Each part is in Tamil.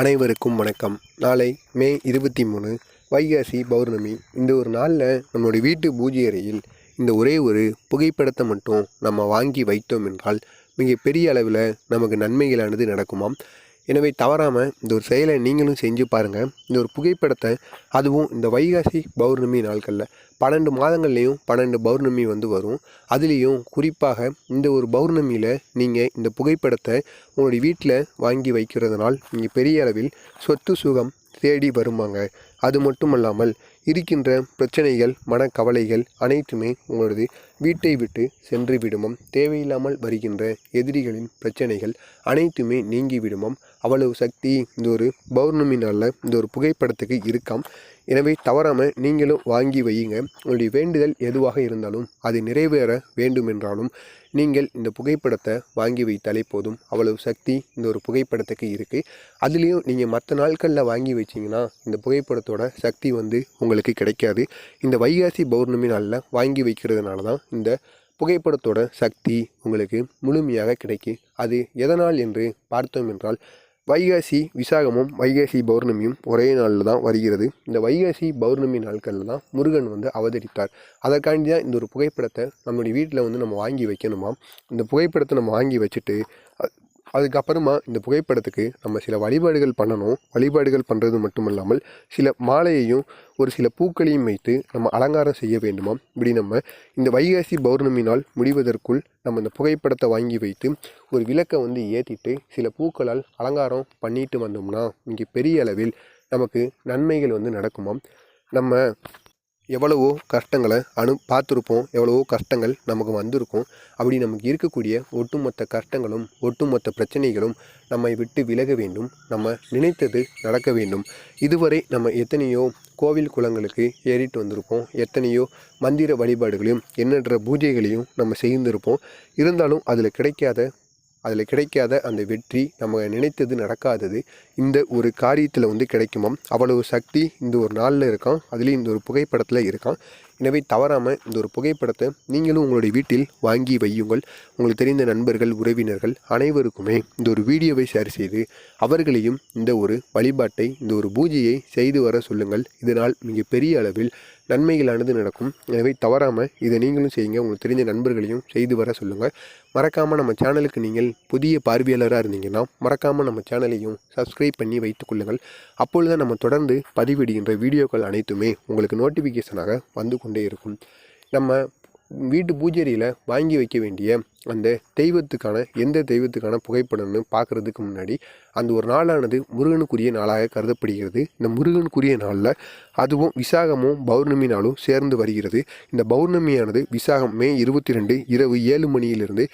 அனைவருக்கும் வணக்கம். நாளை மே இருபத்தி மூணு வைகாசி பௌர்ணமி. இந்த ஒரு நாளில் நம்மளுடைய வீட்டு பூஜை அறையில் இந்த ஒரே ஒரு புகைப்படத்தை மட்டும் நம்ம வாங்கி வைத்தோம் என்றால் மிக பெரிய அளவில் நமக்கு நன்மைகளானது நடக்குமாம். எனவே தவறாமல் இந்த ஒரு செயலை நீங்களும் செஞ்சு பாருங்கள் இந்த ஒரு புகைப்படத்தை அதுவும் இந்த வைகாசி பௌர்ணமி நாட்களில் பன்னெண்டு மாதங்கள்லேயும் பன்னெண்டு பௌர்ணமி வந்து வரும். அதுலேயும் குறிப்பாக இந்த ஒரு பௌர்ணமியில் நீங்கள் இந்த புகைப்படத்தை உங்களுடைய வீட்டில் வாங்கி வைக்கிறதுனால் நீங்கள் பெரிய அளவில் சொத்து சுகம் தேடி வருமாங்க. அது மட்டுமல்லாமல் இருக்கின்ற பிரச்சனைகள் மனக்கவலைகள் அனைத்துமே உங்களது வீட்டை விட்டு சென்று விடுமம். தேவையில்லாமல் வருகின்ற எதிரிகளின் பிரச்சனைகள் அனைத்துமே நீங்கி விடுமம். அவ்வளவு சக்தி இந்த ஒரு பௌர்ணமி நாளில் இந்த ஒரு புகைப்படத்துக்கு இருக்காம். எனவே தவறாமல் நீங்களும் வாங்கி வையுங்க. உங்களுடைய வேண்டுதல் எதுவாக இருந்தாலும் அது நிறைவேற வேண்டுமென்றாலும் நீங்கள் இந்த புகைப்படத்தை வாங்கி வைத்தாலே போதும். அவ்வளவு சக்தி இந்த ஒரு புகைப்படத்துக்கு இருக்குது அதுலேயும் நீங்கள் மற்ற நாட்களில் வாங்கி வச்சிங்கன்னா இந்த புகைப்படத்தோட சக்தி வந்து உங்களுக்கு கிடைக்காது. இந்த வைகாசி பௌர்ணமி நாளில் வாங்கி வைக்கிறதுனால தான் இந்த புகைப்படத்தோட சக்தி உங்களுக்கு முழுமையாக கிடைக்கும் அது எதனால் என்று பார்த்தோம் என்றால் வைகாசி விசாகமும் வைகாசி பௌர்ணமியும் ஒரே நாளில் தான் வருகிறது. இந்த வைகாசி பௌர்ணமி நாட்களில் தான் முருகன் வந்து அவதரித்தார். அதற்காண்டி தான் இந்த ஒரு புகைப்படத்தை நம்மளுடைய வீட்டில் வந்து நம்ம வாங்கி வைக்கணுமா இந்த புகைப்படத்தை நம்ம வாங்கி வச்சுட்டு அதுக்கப்புறமா இந்த புகைப்படத்துக்கு நம்ம சில வழிபாடுகள் பண்ணணும். வழிபாடுகள் பண்ணுறது மட்டுமல்லாமல் சில மாலையையும் ஒரு சில பூக்களையும் வைத்து நம்ம அலங்காரம் செய்ய வேண்டுமாம் இப்படி நம்ம இந்த வைகாசி பௌர்ணமி நாள் முடிவதற்குள் நம்ம இந்த புகைப்படத்தை வாங்கி வைத்து ஒரு விளக்கை வந்து ஏற்றிட்டு சில பூக்களால் அலங்காரம் பண்ணிட்டு வந்தோம்னா இங்கே பெரிய அளவில் நமக்கு நன்மைகள் வந்து நடக்குமாம் நம்ம எவ்வளவோ கஷ்டங்களை அனு பார்த்துருப்போம். எவ்வளவோ கஷ்டங்கள் நமக்கு வந்திருக்கும். அப்படி நமக்கு இருக்கக்கூடிய ஒட்டுமொத்த கஷ்டங்களும் ஒட்டுமொத்த பிரச்சனைகளும் நம்மை விட்டு விலக வேண்டும். நம்ம நினைத்தது நடக்க வேண்டும். இதுவரை நம்ம எத்தனையோ கோவில் குளங்களுக்கு ஏறிட்டு வந்திருப்போம். எத்தனையோ மந்திர வழிபாடுகளையும் எண்ணற்ற பூஜைகளையும் நம்ம செய்திருப்போம். இருந்தாலும் அதில் கிடைக்காத அதில் கிடைக்காத அந்த வெற்றி நம்ம நினைத்தது நடக்காதது இந்த ஒரு காரியத்தில் வந்து கிடைக்குமாம். அவ்வளவு சக்தி இந்த ஒரு நாளில் இருக்கான் அதுலேயும் இந்த ஒரு புகைப்படத்தில் இருக்கான் எனவே தவறாமல் இந்த ஒரு புகைப்படத்தை நீங்களும் உங்களுடைய வீட்டில் வாங்கி வையுங்கள். உங்களுக்கு தெரிந்த நண்பர்கள் உறவினர்கள் அனைவருக்குமே இந்த ஒரு வீடியோவை ஷேர் செய்து அவர்களையும் இந்த ஒரு வழிபாட்டை இந்த ஒரு பூஜையை செய்து வர சொல்லுங்கள். இதனால் மிக பெரிய அளவில் நன்மைகளானது நடக்கும். எனவே தவறாமல் இதை நீங்களும் செய்யுங்க. உங்களுக்கு தெரிஞ்ச நண்பர்களையும் செய்து வர சொல்லுங்கள். மறக்காமல் நம்ம சேனலுக்கு நீங்கள் புதிய பார்வையாளராக இருந்தீங்கன்னா மறக்காமல் நம்ம சேனலையும் சப்ஸ்கிரைப் பண்ணி வைத்துக் கொள்ளுங்கள். அப்பொழுது நம்ம தொடர்ந்து பதிவிடுகின்ற வீடியோக்கள் அனைத்துமே உங்களுக்கு நோட்டிஃபிகேஷனாக வந்து கொண்டே இருக்கும். நம்ம வீட்டு பூஜரியில் வாங்கி வைக்க வேண்டிய அந்த தெய்வத்துக்கான எந்த தெய்வத்துக்கான புகைப்படம்னு பார்க்குறதுக்கு முன்னாடி அந்த ஒரு நாளானது முருகனுக்குரிய நாளாக கருதப்படுகிறது. இந்த முருகனுக்குரிய நாளில் அதுவும் விசாகமும் பௌர்ணமி நாளும் சேர்ந்து வருகிறது. இந்த பௌர்ணமியானது விசாகம் மே இருபத்தி ரெண்டு இரவு ஏழு மணியிலிருந்து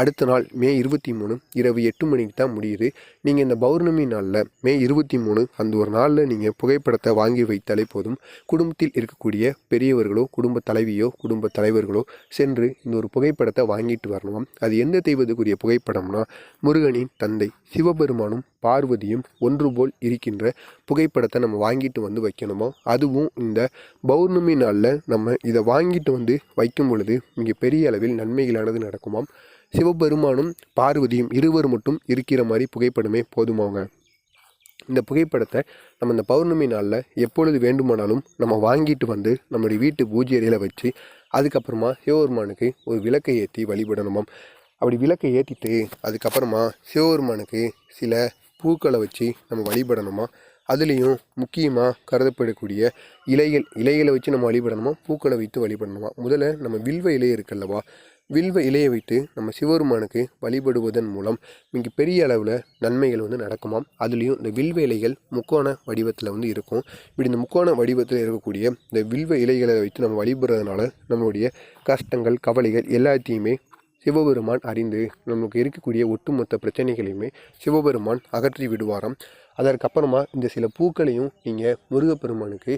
அடுத்த நாள் மே இருபத்தி மூணு இரவு எட்டு மணிக்கு தான் முடியுது. நீங்கள் இந்த பௌர்ணமி நாளில் மே இருபத்தி மூணு அந்த ஒரு நாளில் நீங்கள் புகைப்படத்தை வாங்கி வைத்தாலே போதும். குடும்பத்தில் இருக்கக்கூடிய பெரியவர்களோ குடும்ப தலைவியோ குடும்ப தலைவர்களோ சென்று இந்த ஒரு புகைப்படத்தை வாங்கிட்டு வரணும். அது எந்த தெய்வத்துக்குரிய புகைப்படம்னா முருகனின் தந்தை சிவபெருமானும் பார்வதியும் ஒன்று போல் இருக்கின்ற புகைப்படத்தை நம்ம வாங்கிட்டு வந்து வைக்கணுமோ? அதுவும் இந்த பௌர்ணமி நாளில் நம்ம இதை வாங்கிட்டு வந்து வைக்கும் பொழுது மிக பெரிய அளவில் நன்மைகளானது நடக்குமாம். சிவபெருமானும் பார்வதியும் இருவர் மட்டும் இருக்கிற மாதிரி புகைப்படமே போதுமாங்க. இந்த புகைப்படத்தை நம்ம இந்த பௌர்ணமி நாளில் எப்பொழுது வேண்டுமானாலும் நம்ம வாங்கிட்டு வந்து நம்முடைய வீட்டு பூஜை அறையில் வச்சு அதுக்கப்புறமா சிவபெருமானுக்கு ஒரு விளக்கை ஏற்றி வழிபடணுமாம். அப்படி விளக்கை ஏற்றிட்டு அதுக்கப்புறமா சிவபெருமானுக்கு சில பூக்களை வச்சு நம்ம வழிபடணுமா? அதுலேயும் முக்கியமாக கருதப்படக்கூடிய இலைகள் இலைகளை வச்சு நம்ம வழிபடணுமா? பூக்களை வைத்து வழிபடணுமா? முதல்ல நம்ம வில்வ இலை இருக்குல்லவா வில்வ இலையை வைத்து நம்ம சிவபெருமானுக்கு வழிபடுவதன் மூலம் மிக பெரிய அளவில் நன்மைகள் வந்து நடக்குமாம். அதுலேயும் இந்த வில்வ இலைகள் முக்கோண வடிவத்தில் வந்து இருக்கும். இப்படி இந்த முக்கோண வடிவத்தில் இருக்கக்கூடிய இந்த வில்வ இலைகளை வைத்து நம்ம வழிபடுறதுனால நம்மளுடைய கஷ்டங்கள் கவலைகள் எல்லாத்தையுமே சிவபெருமான் அறிந்து நமக்கு இருக்கக்கூடிய ஒட்டுமொத்த பிரச்சனைகளையுமே சிவபெருமான் அகற்றி விடுவாராம். அதற்கப்புறமா இந்த சில பூக்களையும் நீங்கள் முருகப்பெருமானுக்கு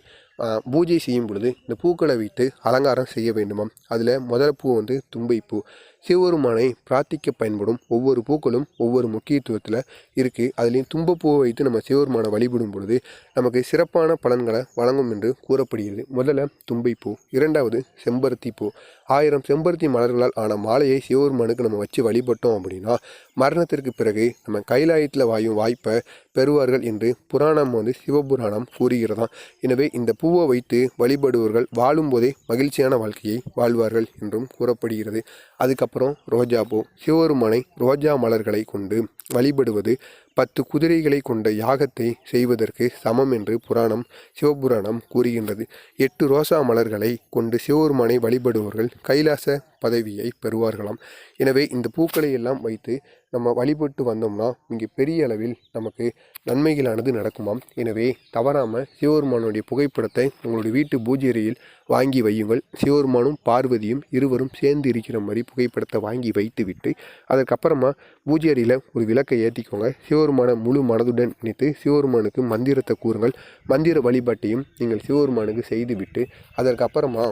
பூஜை செய்யும் பொழுது இந்த பூக்களை வைத்து அலங்காரம் செய்ய வேண்டுமாம். அதில் முதல் பூ வந்து தும்பை பூ சிவபெருமானை பிரார்த்திக்க பயன்படும் ஒவ்வொரு பூக்களும் ஒவ்வொரு முக்கியத்துவத்தில் இருக்குது அதுலேயும் தும்பப்பூவை வைத்து நம்ம சிவபெருமானை வழிபடும் பொழுது நமக்கு சிறப்பான பலன்களை வழங்கும் என்று கூறப்படுகிறது. முதல்ல தும்பைப்பூ இரண்டாவது செம்பருத்தி பூ ஆயிரம் செம்பருத்தி மலர்களால் ஆன மாலையை சிவபெருமானுக்கு நம்ம வச்சு வழிபட்டோம் அப்படின்னா மரணத்திற்கு பிறகு நம்ம கைலாயத்தில் வாயும் வாய்ப்பை பெறுவார்கள் என்று புராணம் வந்து சிவபுராணம் கூறுகிறதாம். எனவே இந்த பூ பூவை வைத்து வழிபடுவர்கள் வாழும்போதே மகிழ்ச்சியான வாழ்க்கையை வாழ்வார்கள் என்றும் கூறப்படுகிறது. அதுக்கப்புறம் ரோஜா பூ. சிவபெருமானை ரோஜா மலர்களை கொண்டு வழிபடுவது பத்து குதிரைகளை கொண்ட யாகத்தை செய்வதற்கு சமம் என்று புராணம் சிவபுராணம் கூறுகின்றது. எட்டு ரோசா மலர்களை கொண்டு சிவருமனை வழிபடுவர்கள் கைலாச பதவியை பெறுவார்களாம். எனவே இந்த பூக்களை எல்லாம் வைத்து நம்ம வழிபட்டு வந்தோம்னா இங்கே பெரிய அளவில் நமக்கு நன்மைகளானது நடக்குமாம். எனவே தவறாமல் சிவபெருமானுடைய புகைப்படத்தை உங்களுடைய வீட்டு பூஜை அறையில் வாங்கி வையுங்கள். சிவபெருமானும் பார்வதியும் இருவரும் சேர்ந்து இருக்கிற மாதிரி புகைப்படத்தை வாங்கி வைத்துவிட்டு அதற்கப்புறமா பூஜை அறையில் ஒரு விளக்கை ஏற்றிக்கோங்க. சிவபெருமான முழு மனதுடன் நினைத்து சிவபெருமானுக்கு மந்திரத்தை கூறுங்கள். மந்திர வழிபாட்டையும் நீங்கள் சிவபெருமானுக்கு செய்துவிட்டு அதற்கப்புறமா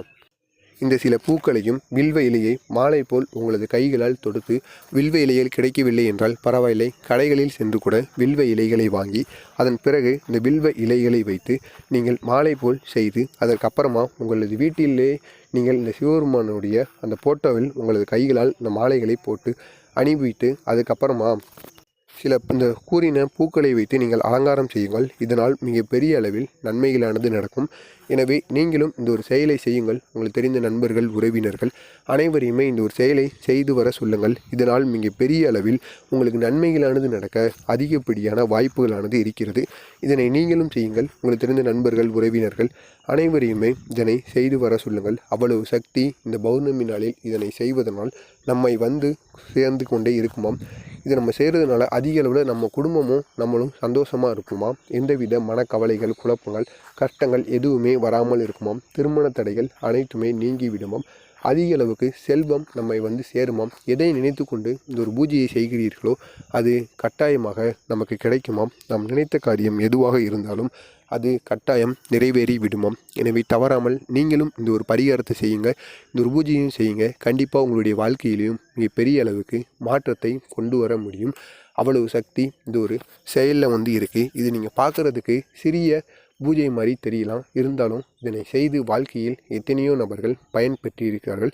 இந்த சில பூக்களையும் வில்வ இலையை மாலை போல் உங்களது கைகளால் தொடுத்து வில்வ இலைகள் கிடைக்கவில்லை என்றால் பரவாயில்லை. கடைகளில் சென்று கூட வில்வ இலைகளை வாங்கி அதன் பிறகு இந்த வில்வ இலைகளை வைத்து நீங்கள் மாலை போல் செய்து அதற்கப்புறமா உங்களது வீட்டிலே நீங்கள் இந்த சிவபெருமானுடைய அந்த போட்டோவில் உங்களது கைகளால் இந்த மாலைகளை போட்டு அனுப்பிவிட்டு அதுக்கப்புறமா சில இந்த கூறின பூக்களை வைத்து நீங்கள் அலங்காரம் செய்யுங்கள். இதனால் மிகப்பெரிய அளவில் நன்மைகளானது நடக்கும். எனவே நீங்களும் இந்த ஒரு செயலை செய்யுங்கள். உங்களுக்கு தெரிந்த நண்பர்கள் உறவினர்கள் அனைவரையுமே இந்த ஒரு செயலை செய்து வர சொல்லுங்கள். இதனால் மிக பெரிய அளவில் உங்களுக்கு நன்மைகளானது நடக்க அதிகப்படியான வாய்ப்புகளானது இருக்கிறது. இதனை நீங்களும் செய்யுங்கள். உங்களுக்கு தெரிந்த நண்பர்கள் உறவினர்கள் அனைவரையுமே இதனை செய்து வர சொல்லுங்கள். அவ்வளவு சக்தி இந்த பௌர்ணமி நாளில் இதனை செய்வதனால் நம்மை வந்து சேர்ந்து கொண்டே இருக்குமாம். இதை நம்ம செய்கிறதுனால அதிக அளவில் நம்ம குடும்பமும் நம்மளும் சந்தோஷமாக இருக்குமாம். எந்தவித மனக்கவலைகள் குழப்பங்கள் கஷ்டங்கள் எதுவுமே வராமல் இருக்குமாம். திருமண தடைகள் அனைத்துமே நீங்கி விடுமாம். அதிக அளவுக்கு செல்வம் நம்மை வந்து சேருமாம். எதை நினைத்து கொண்டு இந்த ஒரு பூஜையை செய்கிறீர்களோ அது கட்டாயமாக நமக்கு கிடைக்குமாம். நாம் நினைத்த காரியம் எதுவாக இருந்தாலும் அது கட்டாயம் நிறைவேறி விடுமாம். எனவே தவறாமல் நீங்களும் இந்த ஒரு பரிகாரத்தை செய்யுங்க இந்த ஒரு பூஜையும் செய்யுங்க கண்டிப்பாக உங்களுடைய வாழ்க்கையிலையும் மிக பெரிய அளவுக்கு மாற்றத்தை கொண்டு வர முடியும். அவ்வளவு சக்தி இந்த ஒரு செயலில் வந்து இருக்குது இது நீங்கள் பார்க்குறதுக்கு சிறிய பூஜை மாதிரி தெரியலாம் இருந்தாலும் இதனை செய்து வாழ்க்கையில் எத்தனையோ நபர்கள் பயன்பெற்றிருக்கிறார்கள்.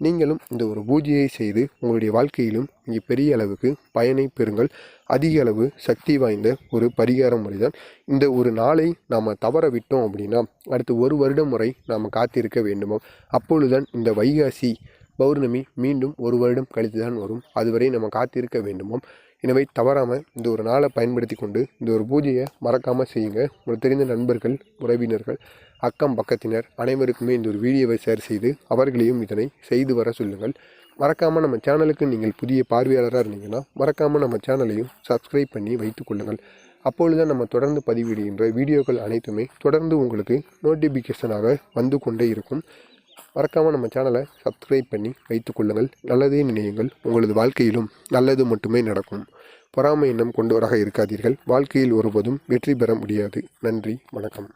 நீங்களும் இந்த ஒரு பூஜையை செய்து உங்களுடைய வாழ்க்கையிலும் இங்கே பெரிய அளவுக்கு பயனை பெறுங்கள். அதிக அளவு சக்தி வாய்ந்த ஒரு பரிகார முறை தான் இந்த ஒரு நாளை நாம் தவற விட்டோம் அப்படின்னா அடுத்து ஒரு வருடம் முறை நாம் காத்திருக்க வேண்டுமோ அப்பொழுதுதான் இந்த வைகாசி பௌர்ணமி மீண்டும் ஒரு வருடம் கழித்து தான் வரும். அதுவரை நம்ம காத்திருக்க வேண்டுமோம். எனவே தவறாமல் இந்த ஒரு நாளை பயன்படுத்தி கொண்டு இந்த ஒரு பூஜையை மறக்காமல் செய்யுங்க. உங்களுக்கு தெரிந்த நண்பர்கள் உறவினர்கள் அக்கம் பக்கத்தினர் அனைவருக்குமே இந்த ஒரு வீடியோவை ஷேர் செய்து அவர்களையும் இதனை செய்து வர சொல்லுங்கள். மறக்காமல் நம்ம சேனலுக்கு நீங்கள் புதிய பார்வையாளராக இருந்தீங்கன்னா மறக்காமல் நம்ம சேனலையும் சப்ஸ்கிரைப் பண்ணி வைத்துக் கொள்ளுங்கள். அப்பொழுது நம்ம தொடர்ந்து பதிவிடுகின்ற வீடியோக்கள் அனைத்துமே தொடர்ந்து உங்களுக்கு நோட்டிஃபிகேஷனாக வந்து கொண்டே இருக்கும். மறக்காமல் நம்ம சேனலை சப்ஸ்கிரைப் பண்ணி வைத்துக்கொள்ளுங்கள் நல்லதே நினையுங்கள். உங்களது வாழ்க்கையிலும் நல்லது மட்டுமே நடக்கும். பொறாமை எண்ணம் கொண்டவராக இருக்காதீர்கள். வாழ்க்கையில் ஒருபோதும் வெற்றி பெற முடியாது. நன்றி. வணக்கம்.